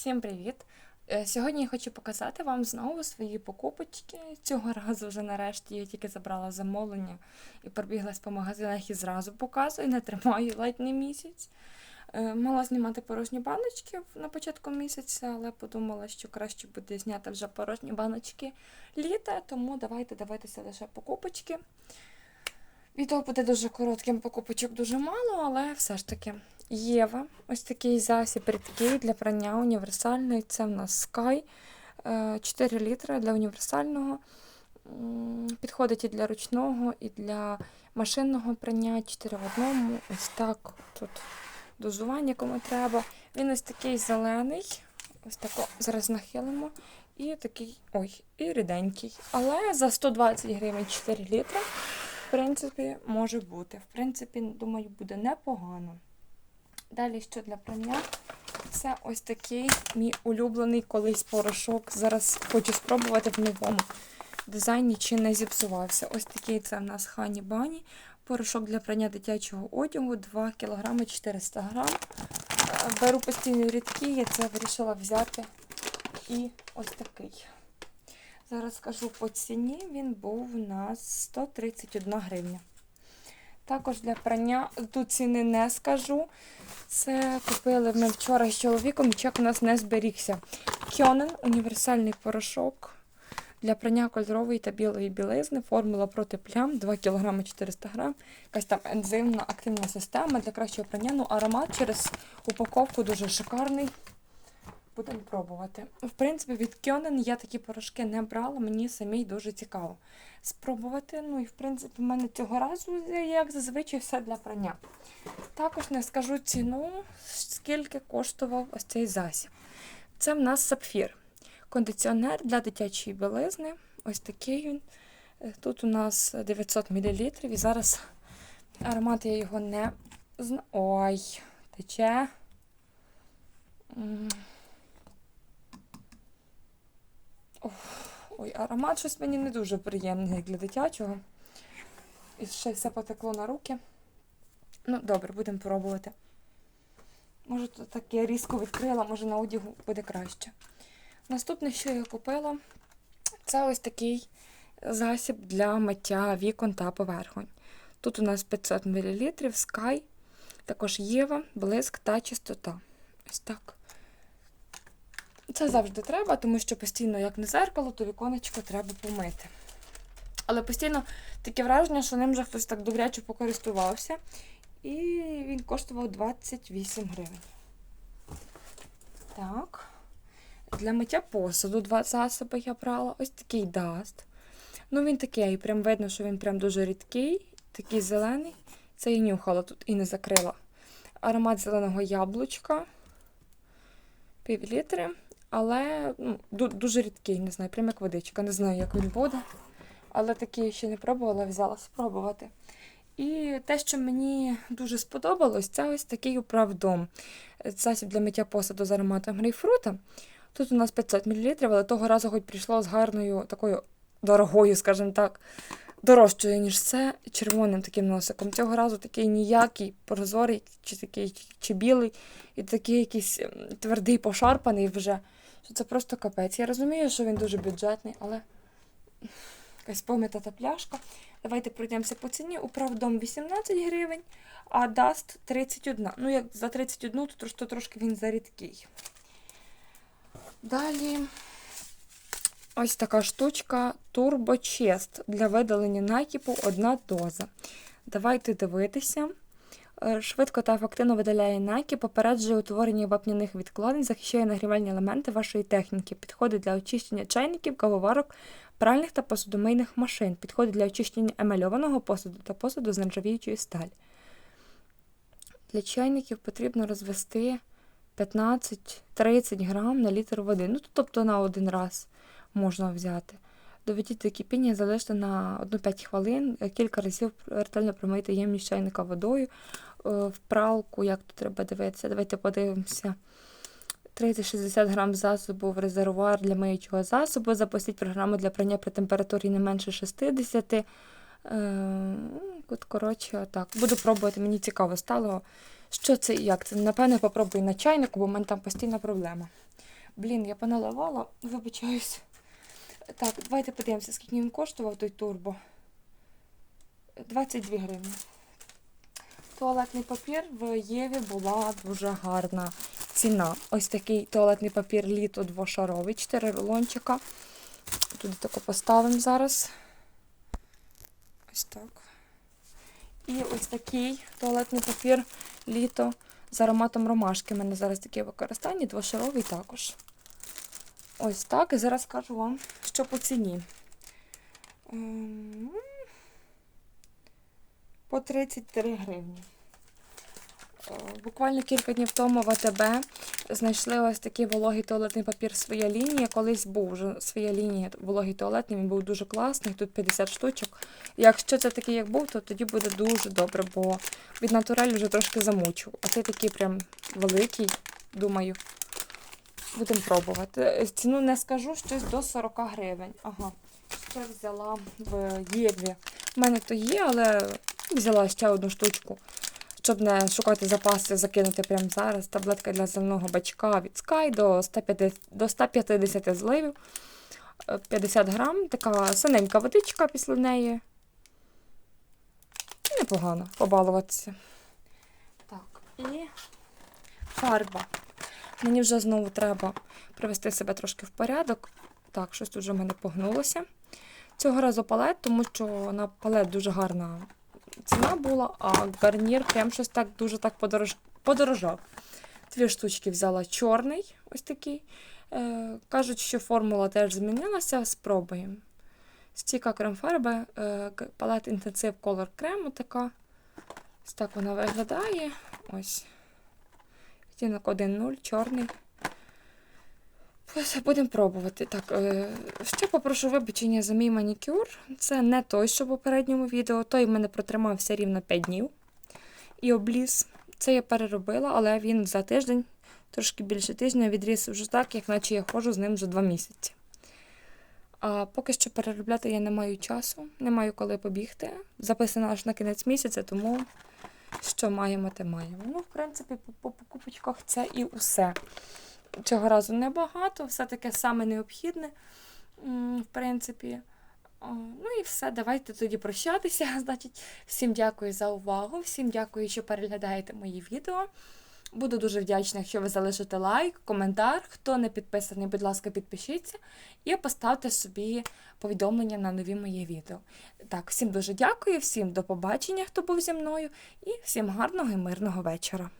Всім привіт! Е, Сьогодні я хочу показати вам знову свої покупочки. Цього разу вже нарешті я тільки забрала замовлення і пробіглась по магазинах і зразу показую, не тримаю ледь не місяць. Е, Мала знімати порожні баночки на початку місяця, але подумала, що краще буде зняти вже порожні баночки літа, тому давайте дивитися лише покупочки. Відео буде дуже коротким, покупочок дуже мало, але все ж таки. Єва, ось такий засіб рідкий для прання універсальний. Це в нас Sky. Е, 4 літри для універсального. Підходить і для ручного, і для машинного прання. 4 в одному. Ось так тут дозування кому треба. Він ось такий зелений. Ось тако зараз нахилимо. І такий, ой, і ріденький. Але за 120 гривень 4 літри, в принципі, може бути. В принципі, думаю, буде непогано. Далі, що для прання? Це ось такий мій улюблений колись порошок. Зараз хочу спробувати в новому дизайні, чи не зіпсувався. Ось такий це в нас Хані Бані. Порошок для прання дитячого одягу 2 кг 400 г. Беру постійно рідкі, я це вирішила взяти. І ось такий. Зараз скажу по ціні, він був у нас 131 гривня. Також для прання тут ціни не скажу. Це купили ми вчора з чоловіком, чек у нас не зберігся. Кьонен універсальний порошок для прання кольорової та білої білизни. Формула проти плям 2 кг 400 г. Якась там ензимна активна система для кращого прання. Ну, аромат через упаковку дуже шикарний. Будемо пробувати. В принципі, від Кьонен я такі порошки не брала, мені самій дуже цікаво спробувати. Ну і в принципі, в мене цього разу, як зазвичай, все для прання. Також не скажу ціну, скільки коштував ось цей засіб. Це в нас сапфір. Кондиціонер для дитячої білизни. Ось такий він. Е, Тут у нас 900 мл. І зараз аромат я його не знаю. Ой, тече. Ой, аромат щось мені не дуже приємний як для дитячого. І ще все потекло на руки. Ну, добре, будемо пробувати. Може, то так я різко відкрила, може на одягу буде краще. Наступне, що я купила, це ось такий засіб для миття вікон та поверхонь. Тут у нас 500 мл, Sky, також Єва, блиск та чистота. Ось так. Це завжди треба, тому що постійно, як не зеркало, то віконечко треба помити. Але постійно таке враження, що ним вже хтось так добряче покористувався. І він коштував 28 гривень. Так. Для миття посуду два засоби я брала. Ось такий даст. Ну, він такий, прям видно, що він прям дуже рідкий, такий зелений. Це я нюхала тут і не закрила. Аромат зеленого яблучка. Пів літри. Але ну, дуже рідкий, не знаю, прям як водичка. Не знаю, як він буде. Але такий ще не пробувала, взяла спробувати. І те, що мені дуже сподобалось, це ось такий управдом. Засіб для миття посуду з ароматом грейпфрута. Тут у нас 500 мл, але того разу хоч прийшло з гарною, такою дорогою, скажімо так, дорожчою, ніж це, червоним таким носиком. Цього разу такий ніякий, прозорий, чи такий, чи білий, і такий якийсь твердий, пошарпаний вже. Що це просто капець. Я розумію, що він дуже бюджетний, але якась помита та пляшка. Давайте пройдемося по ціні. Управдом 18 гривень, а даст 31. Ну, як за 31, то то трошки він зарідкий. Далі ось така штучка Chest для видалення накипу одна доза. Давайте дивитися. Е, Швидко та ефективно видаляє накіп, попереджує утворення вапняних відкладень, захищає нагрівальні елементи вашої техніки, підходить для очищення чайників, кавоварок, пральних та посудомийних машин, підходить для очищення емальованого посуду та посуду з нержавіючої сталі. Для чайників потрібно розвести 15-30 грам на літр води. Ну, тобто на один раз можна взяти. Доведіть до кипіння, залиште на 1-5 хвилин, е, кілька разів ретельно промийте ємність чайника водою е, в пралку, як тут треба дивитися. Давайте подивимося. 30-60 грам засобу в резервуар для миючого засобу. Запустіть програму для прання при температурі не менше 60. Е, от, коротше, так. Буду пробувати, мені цікаво стало, що це і як це. Напевне, попробую на чайнику, бо в мене там постійна проблема. Блін, я поналивала, вибачаюсь. Так, давайте подивимося, скільки він коштував той турбо. 22 гривні. Туалетний папір в Єві була дуже гарна ціна. Ось такий туалетний папір літо двошаровий, 4 рулончика. Тут тако поставимо зараз. Ось так. І ось такий туалетний папір літо з ароматом ромашки. У мене зараз таке використання, двошаровий також. Ось так. І зараз скажу вам, що по ціні. Ем, По 33 гривні. Е, Буквально кілька днів тому в АТБ знайшли ось такий вологий туалетний папір своя лінія. Колись був вже своя лінія вологий туалетний, він був дуже класний, тут 50 штучок. Якщо це такий, як був, то тоді буде дуже добре, бо від натурелі вже трошки замучив. А цей такий прям великий, думаю. Будемо пробувати. Е, Ціну не скажу, щось до 40 гривень. Ага. Ще взяла в Єві. У мене то є, але взяла ще одну штучку. Щоб не шукати запаси, закинути прямо зараз. Таблетка для земного бачка від Sky до 150, до 150 зливів. Е, 50 грам. Така синенька водичка після неї. Непогано побалуватися. Так, і фарба. Мені вже знову треба привести себе трошки в порядок. Так, щось тут вже в мене погнулося. Цього разу палет, тому що на палет дуже гарна ціна була, а гарнір прям щось так дуже так подорож... подорожав. Дві штучки взяла чорний, ось такий. Е, кажуть, що формула теж змінилася. Спробуємо. Стіка крем-фарби, е, палет інтенсив Color крему така. Ось так вона виглядає. Ось. Відтінок 1.0, чорний. Будемо пробувати. Так, е, ще попрошу вибачення за мій манікюр. Це не той, що в попередньому відео. Той в мене протримався рівно 5 днів. І обліз. Це я переробила, але він за тиждень, трошки більше тижня, відріс вже так, як наче я ходжу з ним вже 2 місяці. А поки що переробляти я не маю часу, не маю коли побігти. Записано аж на кінець місяця, тому що маємо, те маємо. Ну, в принципі, по, по покупочках це і усе. Цього разу небагато, все таке саме необхідне, в принципі. Ну і все, давайте тоді прощатися. Значить, всім дякую за увагу, всім дякую, що переглядаєте мої відео. Буду дуже вдячна, якщо ви залишите лайк, коментар. Хто не підписаний, будь ласка, підпишіться і поставте собі повідомлення на нові мої відео. Так, всім дуже дякую, всім до побачення, хто був зі мною, і всім гарного і мирного вечора.